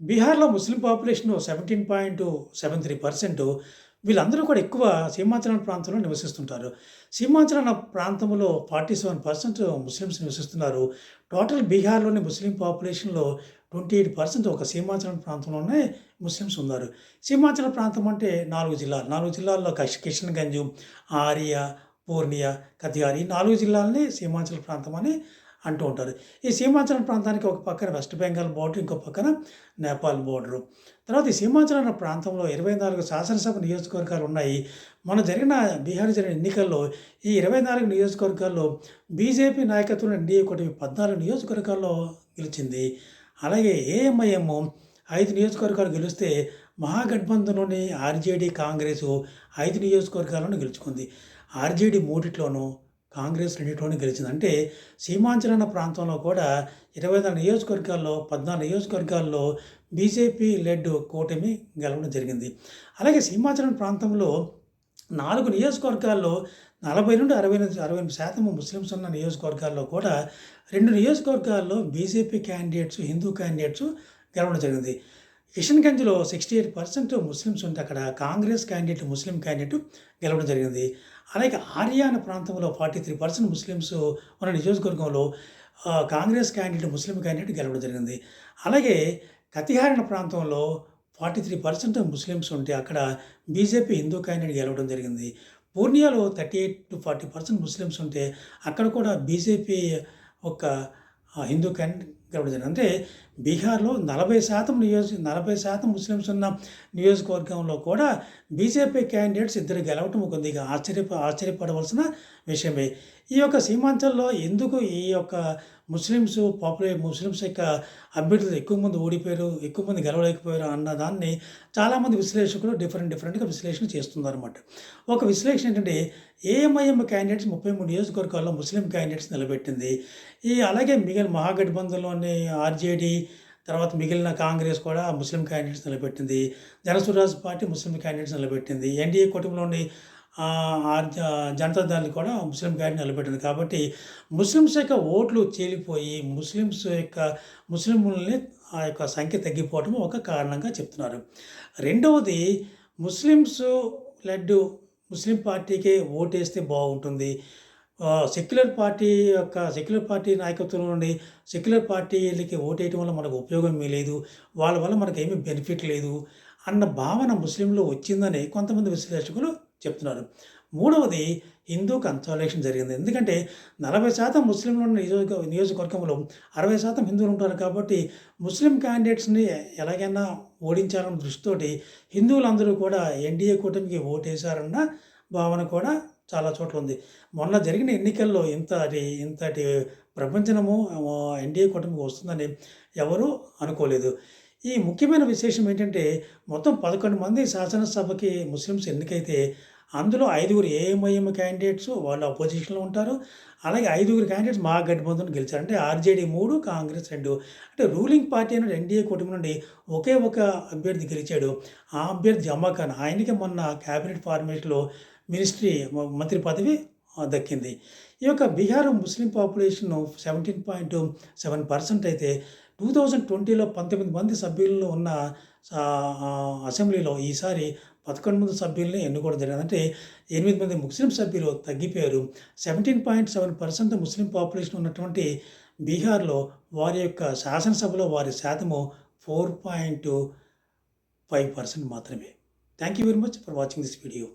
బీహార్‌లో ముస్లిం population 17.73 percent వీళ్ళందరూ కూడా ఎక్కువ సీమాంచలం ప్రాంతంలో నివసిస్తుంటారు. సీమాంచలం ప్రాంతంలో 47% ముస్లిమ్స్ నివసిస్తున్నారు. టోటల్ బీహార్‌లోని ముస్లిం పాపులేషన్‌లో 28% ఒక సీమాంచలం ప్రాంతంలోనే ముస్లిమ్స్ ఉన్నారు. సీమాంచల ప్రాంతం అంటే నాలుగు జిల్లాలు. నాలుగు జిల్లాల్లో కష్ కిషన్‌గంజ్, ఆరియా, పూర్ణియా, కతిహార్ ఈ నాలుగు జిల్లాలని సీమాంచల ప్రాంతం అని అంటూ ఉంటారు. ఈ సీమాంచలం ప్రాంతానికి ఒక పక్కన వెస్ట్ బెంగాల్ బోర్డర్, ఇంకో పక్కన నేపాల్ బోర్డరు. తర్వాత ఈ సీమాంచలం అన్న ప్రాంతంలో 24 శాసనసభ నియోజకవర్గాలు ఉన్నాయి. మన జరిగిన బీహార్ జరిగిన ఎన్నికల్లో ఈ 24 నియోజకవర్గాల్లో బీజేపీ నాయకత్వంలో ఎన్డీఏ కూటమి 14 నియోజకవర్గాల్లో గెలిచింది. అలాగే ఏఎంఐఎం ఐదు నియోజకవర్గాలు గెలిస్తే మహాగఠబంధన్‌లోని ఆర్‌జేడీ, కాంగ్రెసు ఐదు నియోజకవర్గాలను గెలుచుకుంది. ఆర్‌జేడీ మూడిట్లోనూ, కాంగ్రెస్ రెండిట్లోనూ గెలిచింది. అంటే సీమాంచలన ప్రాంతంలో కూడా 24 నియోజకవర్గాల్లో 14 నియోజకవర్గాల్లో బీజేపీ లెడ్ కూటమి గెలవడం జరిగింది. అలాగే సీమాంచలం ప్రాంతంలో నాలుగు నియోజకవర్గాల్లో 40-68% ముస్లిమ్స్ ఉన్న నియోజకవర్గాల్లో కూడా రెండు నియోజకవర్గాల్లో బీజేపీ క్యాండిడేట్స్, హిందూ క్యాండిడేట్స్ గెలవడం జరిగింది. కిషన్‌గంజ్‌లో 68% ముస్లిమ్స్ ఉంటే అక్కడ కాంగ్రెస్ క్యాండిడేట్, ముస్లిం క్యాండిడేట్ గెలవడం జరిగింది. అలాగే ఆర్యాన ప్రాంతంలో ఫార్టీ త్రీ పర్సెంట్ ముస్లిమ్స్ ఉన్న నియోజకవర్గంలో కాంగ్రెస్ క్యాండిడేట్, ముస్లిం క్యాండిడేట్ గెలవడం జరిగింది. అలాగే కతిహారణ ప్రాంతంలో ఫార్టీ త్రీ పర్సెంట్ ముస్లిమ్స్ ఉంటే అక్కడ బీజేపీ హిందూ క్యాండిడేట్ గెలవడం జరిగింది. పూర్ణియాలో 38-40% ముస్లిమ్స్ ఉంటే అక్కడ కూడా బీజేపీ ఒక హిందూ క్యాండిడేట్ గెలవడం అంటే బీహార్‌లో 40% నియోజ 40% ముస్లిమ్స్ ఉన్న నియోజకవర్గంలో కూడా బీజేపీ క్యాండిడేట్స్ ఇద్దరు గెలవటం కొద్దిగా ఆశ్చర్య ఆశ్చర్యపడవలసిన విషయమే. ఈ యొక్క సీమాంచల్‌లో ఎందుకు ఈ యొక్క ముస్లిమ్స్ పాపులర్ ముస్లిమ్స్ యొక్క అభ్యర్థులు ఎక్కువ మంది ఓడిపోయారు, ఎక్కువ మంది గెలవలేకపోయారు అన్న దాన్ని చాలామంది విశ్లేషకులు డిఫరెంట్ డిఫరెంట్‌గా విశ్లేషణ చేస్తున్నారన్నమాట. ఒక విశ్లేషణ ఏంటంటే ఏఎంఐఎం క్యాండిడేట్స్ 33 నియోజకవర్గాల్లో ముస్లిం క్యాండిడేట్స్ నిలబెట్టింది. ఈ అలాగే మిగిలిన మహాగఠబంధన్‌లోని ఆర్‌జేడీ తర్వాత మిగిలిన కాంగ్రెస్ కూడా ముస్లిం క్యాండిడేట్స్ నిలబెట్టింది. జనసురాజ్ పార్టీ ముస్లిం క్యాండిడేట్స్ నిలబెట్టింది. ఎన్‌డీఏ కూటమిలోని ఆర్ జనతా దళ్ కూడా ముస్లిం గారిని నిలబెట్టింది. కాబట్టి ముస్లిమ్స్ యొక్క ఓట్లు చీలిపోయి ముస్లిమ్స్ యొక్క ముస్లింలని ఆ యొక్క సంఖ్య తగ్గిపోవటం ఒక కారణంగా చెప్తున్నారు. రెండవది ముస్లిమ్స్ లడ్డు ముస్లిం పార్టీకే ఓటేస్తే బాగుంటుంది. సెక్యులర్ పార్టీ యొక్క సెక్యులర్ పార్టీ నాయకత్వం నుండి సెక్యులర్ పార్టీలకి ఓటేయటం వల్ల మనకు ఉపయోగం ఏమీ లేదు. వాళ్ళ వల్ల మనకు ఏమీ బెనిఫిట్ లేదు అన్న భావన ముస్లింలో వచ్చిందని కొంతమంది విశ్లేషకులు చెప్తున్నారు. మూడవది హిందూ కన్సాలేషన్ జరిగింది. ఎందుకంటే 40% ముస్లింలు ఉన్న నియోజక నియోజకవర్గంలో 60% హిందువులు ఉంటారు కాబట్టి ముస్లిం క్యాండిడేట్స్‌ని ఎలాగైనా ఓడించాలన్న దృష్టితోటి హిందువులందరూ కూడా ఎన్‌డీఏ కూటమికి ఓటేశారన్న భావన కూడా చాలా చోట్ల ఉంది. మొన్న జరిగిన ఎన్నికల్లో ఇంతటి ఇంతటి ప్రపంచనము ఎన్‌డీఏ కూటమికి వస్తుందని ఎవరూ అనుకోలేదు. ఈ ముఖ్యమైన విశేషం ఏంటంటే మొత్తం 11 మంది శాసనసభకి ముస్లిమ్స్ ఎన్నికైతే అందులో ఐదుగురు ఏఎంఐఎం క్యాండిడేట్స్ వాళ్ళు అపోజిషన్‌లో ఉంటారు. అలాగే ఐదుగురు క్యాండిడేట్స్ మా మహాగఠబంధన్ గెలిచారు. అంటే ఆర్‌జేడీ మూడు కాంగ్రెస్ రెండు అంటే రూలింగ్ పార్టీ అయిన ఎన్‌డీఏ కూటమి నుండి ఒకే ఒక అభ్యర్థి గెలిచాడు. ఆ అభ్యర్థి జమా ఖాన్. ఆయనకి మొన్న క్యాబినెట్ ఫార్మేషన్లో మినిస్ట్రీ మంత్రి పదవి దక్కింది. ఈ యొక్క బీహార్ ముస్లిం పాపులేషన్ 17.7% అయితే 2020లో 19 మంది సభ్యులు ఉన్న అసెంబ్లీలో ఈసారి 11 మంది సభ్యుల్ని ఎన్నుకోవడం జరిగింది. అంటే ఎనిమిది మంది ముస్లిం సభ్యులు తగ్గిపోయారు. 17.7% ముస్లిం పాపులేషన్ ఉన్నటువంటి బీహార్‌లో వారి యొక్క శాసనసభలో వారి శాతము 4.5% మాత్రమే. Thank you very much for watching this video.